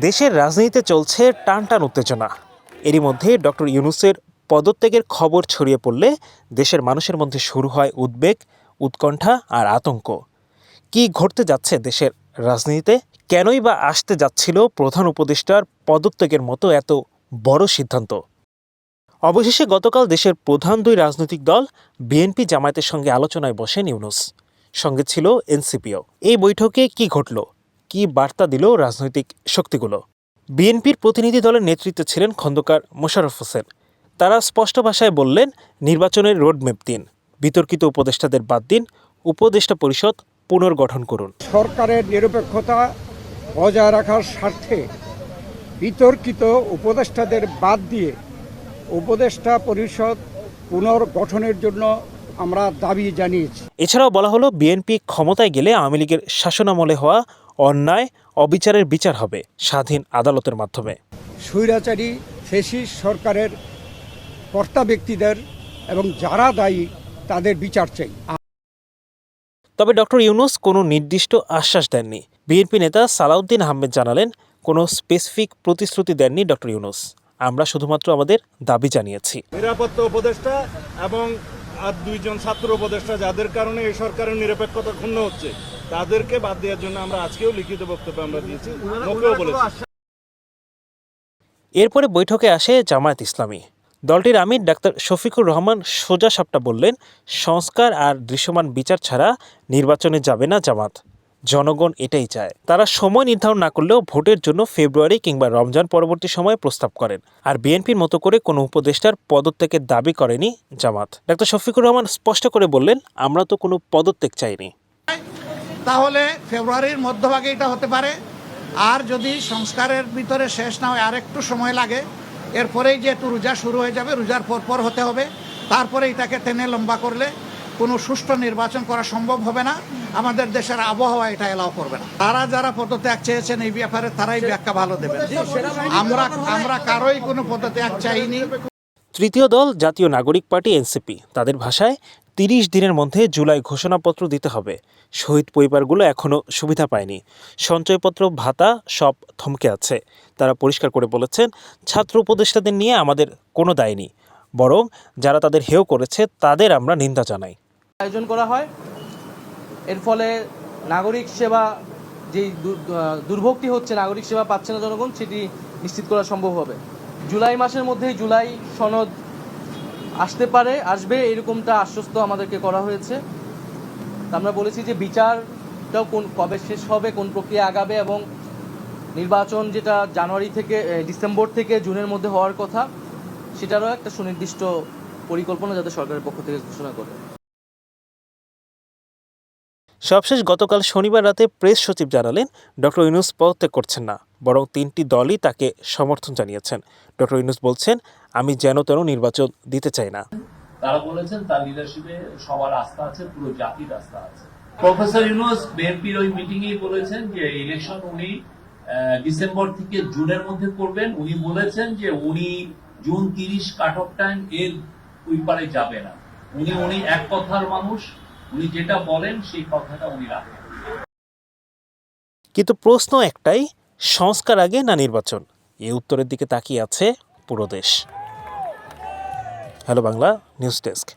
দেশের রাজনীতিতে চলছে টান টান উত্তেজনা। এরই মধ্যে ডক্টর ইউনুসের পদত্যাগের খবর ছড়িয়ে পড়লে দেশের মানুষের মধ্যে শুরু হয় উদ্বেগ, উৎকণ্ঠা আর আতঙ্ক। কি ঘটতে যাচ্ছে দেশের রাজনীতিতে? কেনই বা আসতে যাচ্ছিল প্রধান উপদেষ্টার পদত্যাগের মতো এত বড় সিদ্ধান্ত? অবশেষে গতকাল দেশের প্রধান দুই রাজনৈতিক দল বিএনপি জামায়াতের সঙ্গে আলোচনায় বসেন ইউনুস। সঙ্গে ছিল এনসিপিও। এই বৈঠকে কি ঘটল? কি বার্তা দিল রাজনৈতিক শক্তিগুলো? বিএনপির প্রতিনিধি দলের নেতৃত্বে ছিলেন খন্দকার মোশাররফ হোসেন। তারা স্পষ্ট ভাষায় বললেন নির্বাচনের রোডম্যাপ দিন। বিতর্কিত উপদেষ্টাদের বাদ দিন। উপদেষ্টা পরিষদ পুনর্গঠন করুন। সরকারের নিরপেক্ষতা বজায় রাখার স্বার্থে বিতর্কিত উপদেষ্টাদের বাদ দিয়ে উপদেষ্টা পরিষদ পুনর্গঠনের জন্য আমরা দাবি জানিয়েছি। এছাড়াও বলা হলো বিএনপি ক্ষমতায় গেলে আওয়ামী লীগের শাসনামলে হওয়া অন্যায় অবিচারের বিচার হবে স্বাধীন আদালতের মাধ্যমে। স্বৈরাচারী ফেসিস সরকারের কর্তা ব্যক্তিদের এবং যারা দায়ী তাদের বিচার চাই। তবে ডক্টর ইউনুস কোনো নির্দিষ্ট আশ্বাস দেননি। বিএনপি নেতা সালাউদ্দিন আহমেদ জানালেন কোনো স্পেসিফিক প্রতিশ্রুতি দেননি ডক্টর ইউনুস। আমরা শুধুমাত্র আমাদের দাবি জানিয়েছি। নিরাপত্তা উপদেষ্টা এবং আর দুইজন ছাত্র উপদেষ্টা যাদের কারণে এই সরকারের নিরপেক্ষতা ক্ষুণ্ণ হচ্ছে তাদেরকে বাদ দেওয়ার জন্য আমরা আজকেও লিখিত বক্তব্য আমরা দিয়েছি। মুখেও বলেছি এরপরে বৈঠকে আসে জামায়াত ইসলামী। দলটির আমির ডাক্তার শফিকুর রহমান সোজা সাপটা বললেন সংস্কার আর দৃশ্যমান বিচার ছাড়া নির্বাচনে যাবে না জামাত। জনগণ এটাই চায়। তারা সময় নির্ধারণ না করলেও ভোটের জন্য ফেব্রুয়ারি কিংবা রমজান পরবর্তী সময়ে প্রস্তাব করেন। আর বিএনপির মতো করে কোনো উপদেষ্টার পদত্যাগের দাবি করেনি জামাত। ডাক্তার শফিকুর রহমান স্পষ্ট করে বললেন, আমরা তো কোনো পদত্যাগ চাইনি। তাহলে ফেব্রুয়ারির মধ্যভাগে এটা হতে পারে। আর যদি সংস্কারের ভিতরে শেষ না হয় আর একটু সময় লাগে। এরপরেই যেহেতু রোজা শুরু হয়ে যাবে, রোজার পর পর হতে হবে। তারপরে এটাকে টেনে লম্বা করলে কোনো সুষ্ঠু নির্বাচন করা সম্ভব হবে না। আমাদের দেশের আবহাওয়া এটা এলাও করবে না। তারা যারা পদত্যাগ চেয়েছেন এই ব্যাপারে তারাই ব্যাখ্যা ভালো দেবেন। আমরা আমরা কারোই কোনো পদত্যাগ চাইনি। তৃতীয় দল জাতীয় নাগরিক পার্টি এনসিপি। তাদের ভাষায় তিরিশ দিনের মধ্যে জুলাই ঘোষণাপত্র দিতে হবে। শহীদ পরিবারগুলো এখনও সুবিধা পায়নি। সঞ্চয়পত্র ভাতা সব থমকে আছে। তারা পরিষ্কার করে বলেছেন ছাত্র উপদেষ্টাদের নিয়ে আমাদের কোনো দায় নেই। বরং যারা তাদের হেয় করেছে তাদের আমরা নিন্দা জানাই। আয়োজন করা হয়। এর ফলে নাগরিক সেবা যেই দুর্ভোগটি হচ্ছে, নাগরিক সেবা পাচ্ছে না জনগণ, সেটি নিশ্চিত করা সম্ভব হবে। জুলাই মাসের মধ্যেই জুলাই সনদ আসতে পারে, আসবে, এরকমটা আশ্বস্ত আমাদেরকে করা হয়েছে। আমরা বলেছি যে বিচারটাও কোন, কবে শেষ হবে, কোন প্রক্রিয়া আগাবে এবং নির্বাচন যেটা জানুয়ারি থেকে ডিসেম্বর থেকে জুনের মধ্যে হওয়ার কথা, সেটারও একটা সুনির্দিষ্ট পরিকল্পনা যাতে সরকারের পক্ষ থেকে ঘোষণা করে। সবশেষ গতকাল শনিবার রাতে প্রেস সচিব জানালেন ডক্টর ইউনুস পদত্যাগ করছেন না বরং তিনটি দলই তাকে সমর্থন জানিয়েছেন। ডক্টর ইউনুস বলছেন আমি যেন তেন নির্বাচন দিতে চাই না। তারা বলেছেন তার লিডারশিপে সবার আস্থা আছে পুরো জাতির আস্থা আছে। প্রফেসর ইউনুস বিএনপির ওই মিটিং এ বলেছেন যে ইলেকশন উনি ডিসেম্বর থেকে জুনের মধ্যে করবেন। উনি বলেছেন যে উনি জুন তিরিশ কাট অফ টাইম এর ওই পারে যাবে না। উনি উনি এক কথার মানুষ। উনি যেটা বলেন, সেই কথাটা উনি রাখেন। কিন্তু প্রশ্ন একটাই, সংস্কার আগে না নির্বাচন? এ উত্তরের দিকে তাকিয়ে আছে পুরো দেশ। Hello Bangla, news desk.